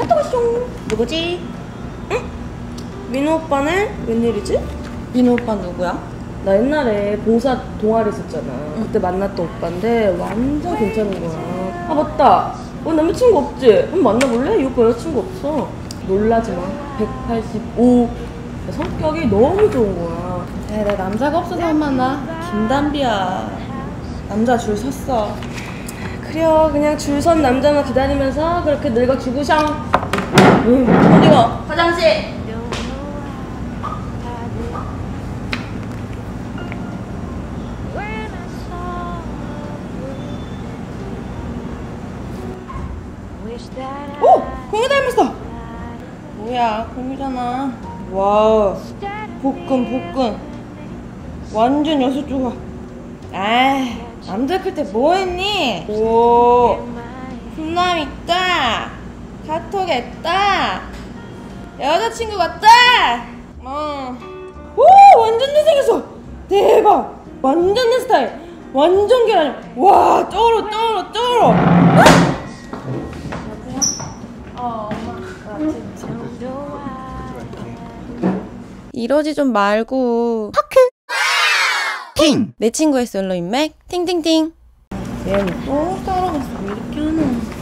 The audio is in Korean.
갔다 왔쇼. 누구지? 응? 민호 오빠는 웬일이지? 민호 오빠 누구야? 나 옛날에 봉사 동아리 했었잖아. 그때 만났던 오빠인데 완전 괜찮은 거야. 아 맞다. 어 남자친구 없지? 한번 만나볼래? 이 오빠 여자친구 없어. 놀라지 마. 185. 성격이 너무 좋은 거야. 야, 내 남자가 없어서 만나. 김담비야. 남자 줄 섰어. 그래요. 그냥 줄 선 남자만 기다리면서 그렇게 늙어 죽으셔. 응, 어디 가? 화장실. 오! 공유 닮았어! 뭐야, 공유잖아. 와우. 복근, 복근. 완전 여섯 조각. 아, 남자 클 때 뭐 했니? 오, 훈남 있다. 카톡 했다. 여자친구 같다. 어. 오, 완전 잘생겼어. 대박. 완전 내 스타일. 완전 계란. 와, 쩔어, 쩔어, 쩔어. 이러지 좀 말고 팅! 내 친구의 솔로 인 맥 팅팅팅 얘는 또 따라갔어 왜 이렇게 하나